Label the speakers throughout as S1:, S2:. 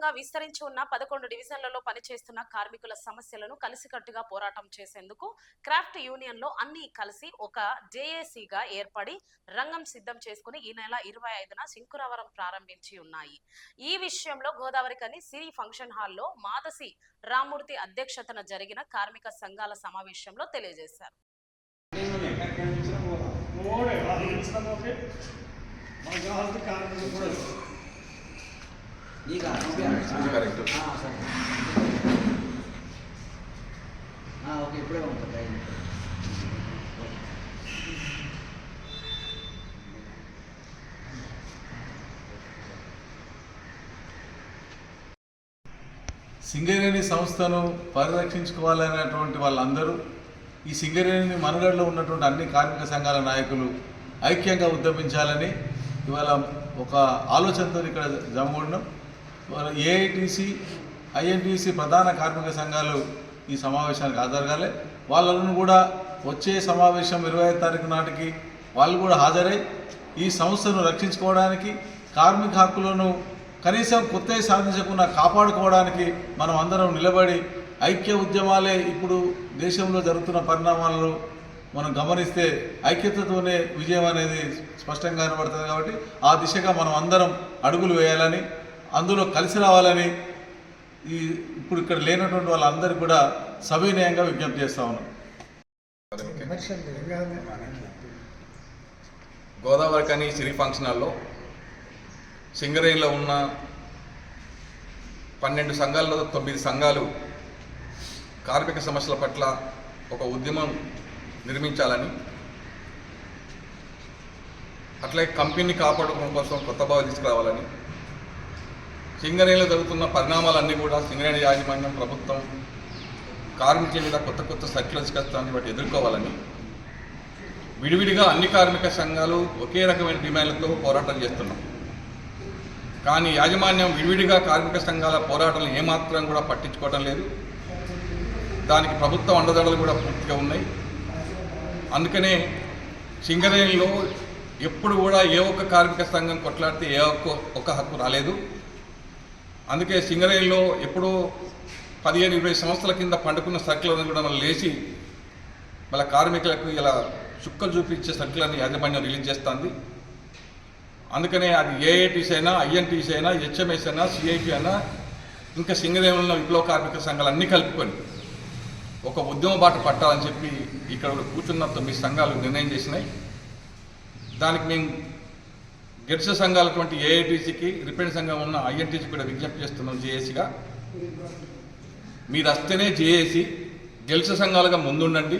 S1: వ్యాప్తంగా విస్తరించి ఉన్న పదకొండు డివిజన్లలో పనిచేస్తున్న కార్మికుల సమస్యలను కలిసికట్టుగా పోరాటం చేసేందుకు క్రాఫ్ట్ యూనియన్లో అన్ని కలిసి ఒక జేఏసీగా ఏర్పడి రంగం సిద్ధం చేసుకుని ఈ నెల ఇరవై ఐదున శంకురావరం ప్రారంభించి ఉన్నాయి. ఈ విషయంలో గోదావరి కని సిరి ఫంక్షన్ హాల్లో మాదసి రామూర్తి అధ్యక్షతన జరిగిన కార్మిక సంఘాల సమావేశంలో తెలియజేశారు.
S2: కార్మికులు కూడా
S3: ಈಗ
S4: కరెక్ట్.
S3: ఓకే ఇప్పుడే ఉంటుంది ఐదు
S4: సింగరేణి సంస్థను పరిరక్షించుకోవాలనేటువంటి వాళ్ళందరూ ఈ సింగరేణి మనుగడలో ఉన్నటువంటి అన్ని కార్మిక సంఘాల నాయకులు ఐక్యంగా ఉద్యమించాలని ఇవాళ ఒక ఆలోచనతో ఇక్కడ జమగూడినాం ఇవాళ ఏఐటీసీ ఐఎన్టీసీ ప్రధాన కార్మిక సంఘాలు ఈ సమావేశానికి హాజరగాలి. వాళ్ళను కూడా వచ్చే సమావేశం ఇరవై తారీఖు నాటికి వాళ్ళు కూడా హాజరై ఈ సంస్థను రక్షించుకోవడానికి కార్మిక హక్కులను కనీసం కొత్తవి సాధించకుండా కాపాడుకోవడానికి మనం అందరం నిలబడి ఐక్య ఉద్యమాలే ఇప్పుడు దేశంలో జరుగుతున్న పరిణామాలను మనం గమనిస్తే ఐక్యతతోనే విజయం అనేది స్పష్టంగా కనబడుతుంది కాబట్టి ఆ దిశగా మనం అందరం అడుగులు వేయాలని అందులో కలిసి రావాలని ఈ ఇప్పుడు ఇక్కడ లేనటువంటి వాళ్ళందరూ కూడా సవినయంగా విజ్ఞప్తి చేస్తా ఉన్నాం
S5: గోదావరి కానీ సిరి ఫంక్షన్ హాల్లో సింగరేణిలో ఉన్న పన్నెండు సంఘాల్లో తొమ్మిది సంఘాలు కార్మిక సమస్యల పట్ల ఒక ఉద్యమం నిర్మించాలని అట్లే కంపెనీని కాపాడుకోవడం కోసం కొత్త భావం తీసుకురావాలని సింగరేణిలో జరుగుతున్న పరిణామాలన్నీ కూడా సింగరేణి యాజమాన్యం ప్రభుత్వం కార్మికుల మీద కొత్త కొత్త సర్క్యులర్స్ కష్టాన్ని వాటి ఎదుర్కోవాలని విడివిడిగా అన్ని కార్మిక సంఘాలు ఒకే రకమైన డిమాండ్లతో పోరాటం చేస్తున్నాం. కానీ యాజమాన్యం విడివిడిగా కార్మిక సంఘాల పోరాటాలు ఏమాత్రం కూడా పట్టించుకోవడం లేదు. దానికి ప్రభుత్వం అండదండలు కూడా పూర్తిగా ఉన్నాయి. అందుకనే సింగరేణిలో ఎప్పుడు కూడా ఏ ఒక్క కార్మిక సంఘం కొట్లాడితే ఏ ఒక్క ఒక్క హక్కు రాలేదు. అందుకే సింగరేణిలో ఎప్పుడో పదిహేను ఇరవై సంవత్సరాల కింద పండుకున్న సర్కిల్ని కూడా మనం లేచి మళ్ళీ కార్మికులకు ఇలా చుక్కలు చూపించే సర్కిల్ని యాజమాన్యం రిలీజ్ చేస్తుంది. అందుకనే అది ఏఐటీసీ అయినా ఐఎన్టీసీ అయినా హెచ్ఎంఎస్ అయినా సిఐపి అయినా ఇంకా సింగరేణిలో విప్లవ కార్మిక సంఘాలు అన్నీ కలుపుకొని ఒక ఉద్యమ బాట పట్టాలని చెప్పి ఇక్కడ కూర్చున్న తొమ్మిది సంఘాలు నిర్ణయం చేసినాయి. దానికి మేము గిరిజ సంఘాలటువంటి ఏఐటీసీకి రిపేర్ సంఘం ఉన్న ఐఎన్టీసీ కూడా విజ్ఞప్తి చేస్తున్నాం జేఏసీగా మీరు వస్తేనే జేఏసీ గెలిచ సంఘాలుగా ముందుండండి.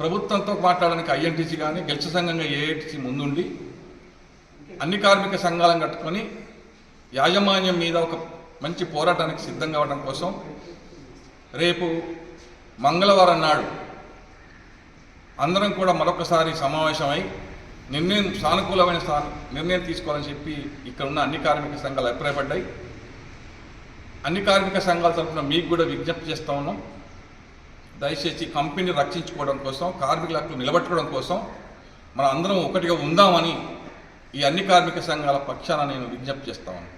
S5: ప్రభుత్వంతో మాట్లాడడానికి ఐఎన్టీసీ కానీ గెలిచ సంఘంగా ఏఐటీసీ ముందుండి. అన్ని కార్మిక సంఘాలను కట్టుకొని యాజమాన్యం మీద ఒక మంచి పోరాటానికి సిద్ధం కావడం కోసం రేపు మంగళవారం నాడు అందరం కూడా మరొకసారి సమావేశమై నిర్ణయం సానుకూలమైన స్థానం నిర్ణయం తీసుకోవాలని చెప్పి ఇక్కడ ఉన్న అన్ని కార్మిక సంఘాలు అభిప్రాయపడ్డాయి. అన్ని కార్మిక సంఘాల తరఫున మీకు కూడా విజ్ఞప్తి చేస్తూ ఉన్నాం. దయచేసి కంపెనీని రక్షించుకోవడం కోసం కార్మికుల హక్కులు నిలబెట్టుకోవడం కోసం మనం అందరం ఒకటిగా ఉందామని ఈ అన్ని కార్మిక సంఘాల పక్షాన నేను విజ్ఞప్తి చేస్తా ఉన్నాను